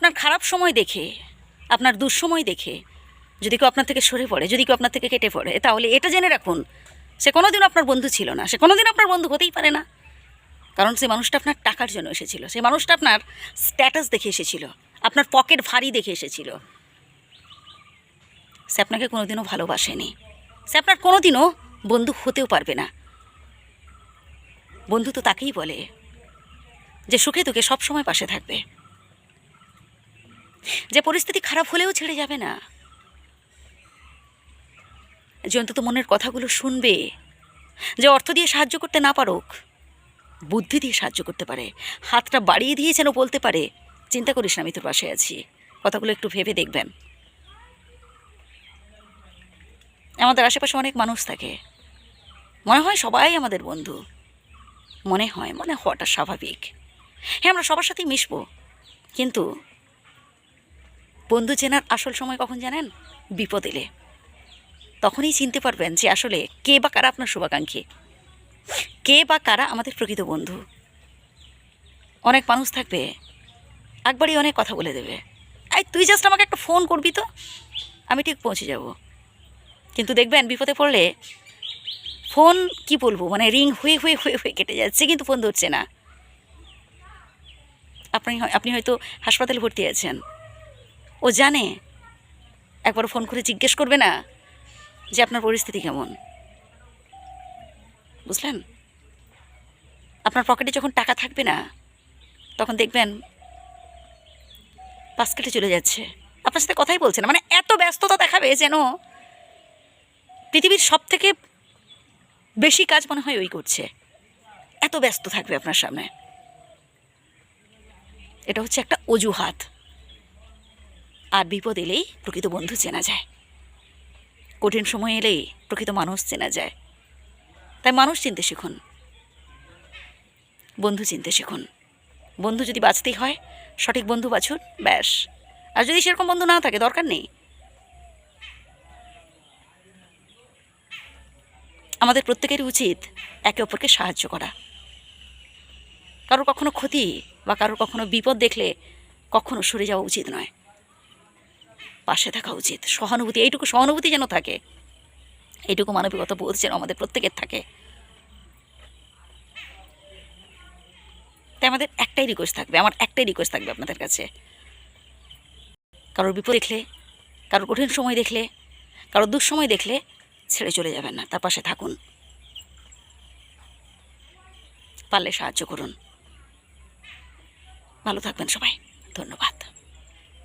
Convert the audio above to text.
আপনার খারাপ সময় দেখে, আপনার দুঃসময় দেখে, যদি কেউ আপনার থেকে সরে পড়ে, যদি কেউ আপনার থেকে কেটে পড়ে, তাহলে এটা জেনে রাখুন, সে কোনোদিনও আপনার বন্ধু ছিল না, সে কোনোদিন আপনার বন্ধু হতেই পারে না। কারণ সে মানুষটা আপনার টাকার জন্য এসেছিল, সেই মানুষটা আপনার স্ট্যাটাস দেখে এসেছিল, আপনার পকেট ভারী দেখে এসেছিল। সে আপনাকে কোনোদিনও ভালোবাসেনি, সে আপনার কোনোদিনও বন্ধু হতেও পারবে না। বন্ধু তো তাকেই বলে যে সুখে দুঃখে সবসময় পাশে থাকবে। যে পরিস্থিতি খারাপ হলেও ছেড়ে যাবে না। যে অন্তত মনের কথাগুলো শুনবে, যে অর্থ দিয়ে সাহায্য করতে না পারুক, বুদ্ধি দিয়ে সাহায্য করতে পারে, হাতটা বাড়িয়ে দিয়ে যেন বলতে পারে, চিন্তা করিস না, আমি তোর পাশে আছি। কথাগুলো একটু ভেবে দেখবেন। আমাদের আশেপাশে অনেক মানুষ থাকে। মনে হয় সবাই আমাদের বন্ধু। মনে হয়, মনে হওয়াটা স্বাভাবিক। হ্যাঁ আমরা সবার সাথেই মিশবো। কিন্তু বন্ধু চেনার আসল সময় কখন জানেন? বিপদ এলে। তখনই চিনতে পারবেন যে আসলে কে বা কারা আপনার শুভাকাঙ্ক্ষী। কে বা কারা আমাদের প্রকৃত বন্ধু। অনেক মানুষ থাকবে, একবারই অনেক কথা বলে দেবে। আই তুই জাস্ট আমাকে একটা ফোন করবি তো? আমি ঠিক পৌঁছে যাব। কিন্তু দেখবেন বিপদে পড়লে ফোন কি বলব? মানে রিং হয়ে হয়ে হয়ে হয়ে কেটে যাচ্ছে, কিন্তু ফোন ধরছে না। আপনি আপনি হয়তো হাসপাতালে ভর্তি আছেন। ও জানে? একবার ফোন করে জিজ্ঞেস করবে না যে আপনার পরিস্থিতি কেমন। বুঝলেন? আপনার পকেটে যখন টাকা থাকবে না, তখন দেখবেন পাশ কেটে চলে যাচ্ছে। আপনার সাথে কথাই বলছে না মানে এত ব্যস্ততা দেখাবে যেন পৃথিবীর সব থেকে বেশি কাজ মনে হয় ওই করছে। এত ব্যস্ত থাকবে আপনার সামনে। এটা হচ্ছে একটা অজুহাত। আর বিপদ এলেই প্রকৃত বন্ধু চেনা যায়। কঠিন সময় এলেই প্রকৃত মানুষ চেনা যায়। তাই মানুষ চিনতে শিখুন। বন্ধু চিনতে শিখুন। বন্ধু যদি বাঁচতেই হয়, সঠিক বন্ধু বাছুন, ব্যাস। আর যদি সেরকম বন্ধু না থাকে, দরকার নেই। আমাদের প্রত্যেকেরই উচিত একে অপরকে সাহায্য করা। কারোর কখনো ক্ষতি বা কারোর কখনো বিপদ দেখলে কখনো সরে যাওয়া উচিত নয়। পাশে থাকা উচিত। সহানুভূতি, এইটুকু সহানুভূতি যেন থাকে। এইটুকু মানবিকতা বোধ যেন আমাদের প্রত্যেকের থাকে। তাই আমাদের একটাই রিকোয়েস্ট থাকবে, আমার একটাই রিকোয়েস্ট থাকবে আপনাদের কাছে। কারোর বিপদ দেখলে, কারোর কঠিন সময় দেখলে, কারোর দুঃসময় দেখলে ছেড়ে চলে যাবেন না, তার পাশে থাকুন। পারলে সাহায্য করুন। ভালো থাকবেন সবাই, ধন্যবাদ।